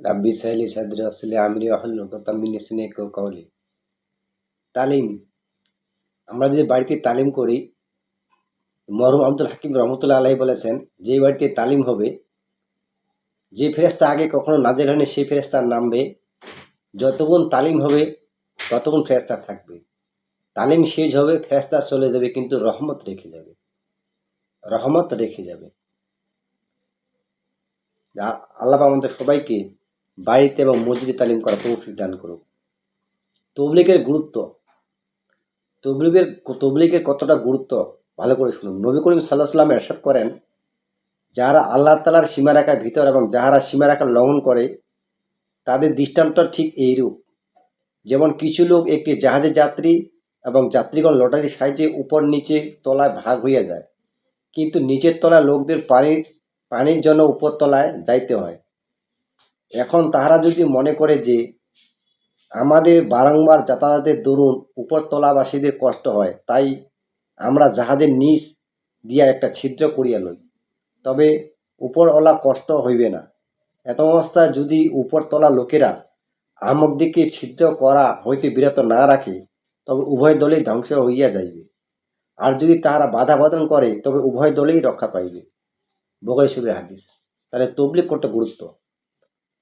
রাব্বি সাহেলি সাদরি আসলে আমিরি আহল তামিনি সিনে কেউ কওলি তালিম আমরা যদি বাড়িতে তালিম করি মরম আব্দুল হাকিম রহমতুল্লাহ আলাই বলেছেন যে বাড়িতে তালিম হবে যে ফেরেস্তা আগে কখনো নাজের হয়নি সেই ফেরেস্তার নামবে যতক্ষণ তালিম হবে ততক্ষণ ফেরেস্তা থাকবে তালিম শেষ হবে ফেরেস্তা চলে যাবে কিন্তু রহমত রেখে যাবে রহমত রেখে যাবে আল্লাহ আমাদের সবাইকে বাড়িতে এবং মসজিদে তালিম করা তৌফিক দান করুক। তবলিগের গুরুত্ব। তবলিগের তবলিগের কতটা গুরুত্ব, ভালো করে শুনুন। নবী করিম সাল্লাহ সাল্লাম এরশাদ করেন, যারা আল্লাহ তালার সীমারেখার ভিতর এবং যাহারা সীমারেখা লঙ্ঘন করে, তাদের দৃষ্টান্ত ঠিক এইরূপ। যেমন কিছু লোক একটি জাহাজের যাত্রী এবং যাত্রীগণ লটারির সাহায্যে উপর নিচে তলায় ভাগ হইয়া যায়। কিন্তু নিচের তলায় লোকদের পানির পানির জন্য উপর তলায় যাইতে হয়। এখন তাহারা যদি মনে করে যে আমাদের বারংবার যাতায়াতের দরুন উপরতলাবাসীদের কষ্ট হয়, তাই আমরা জাহাজের নিচ দিয়া একটা ছিদ্র করিয়া লই। তবে উপরওয়ালা কষ্ট হইবে না। এত অবস্থায় যদি উপরতলা লোকেরা আমক দিকে ছিদ্র করা হইতে বিরত না রাখে, তবে উভয় দলেই ধ্বংস হইয়া যাইবে। আর যদি তাহারা বাধা প্রদান করে, তবে উভয় দলেই রক্ষা পাইবে। বগৈ সুরের হাদিস। তাহলে তবলিক করতে গুরুত্ব?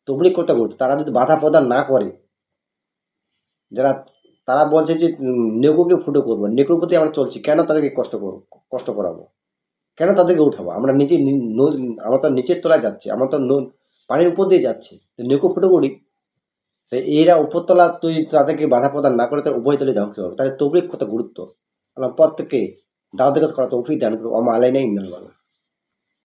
তবলিক করতে করতে তারা যদি বাধা প্রদান না করে, যারা, তারা বলছে যে নেকুকে ফুটো করব নেকুর প্রতি আমরা চলছি, কেন তাদেরকে কষ্ট করব কষ্ট করাবো? কেন তাদেরকে উঠাবো? আমরা নিচে আমরা তো নিচের তলায় যাচ্ছি, আমরা তো পানির উপর দিয়ে যাচ্ছি। নেকু ফুটো করি, তো এরা উপরতলা তুই তাদেরকে বাধা প্রদান না করে তার উভয় তলে ধ্বংস হবে। তাহলে তবলিক কত গুরুত্ব? আমরা প্রত্যেককে দাওয়াতের কাজ করা তো উফি দান করব আমার আলাই নাই ইন্দাল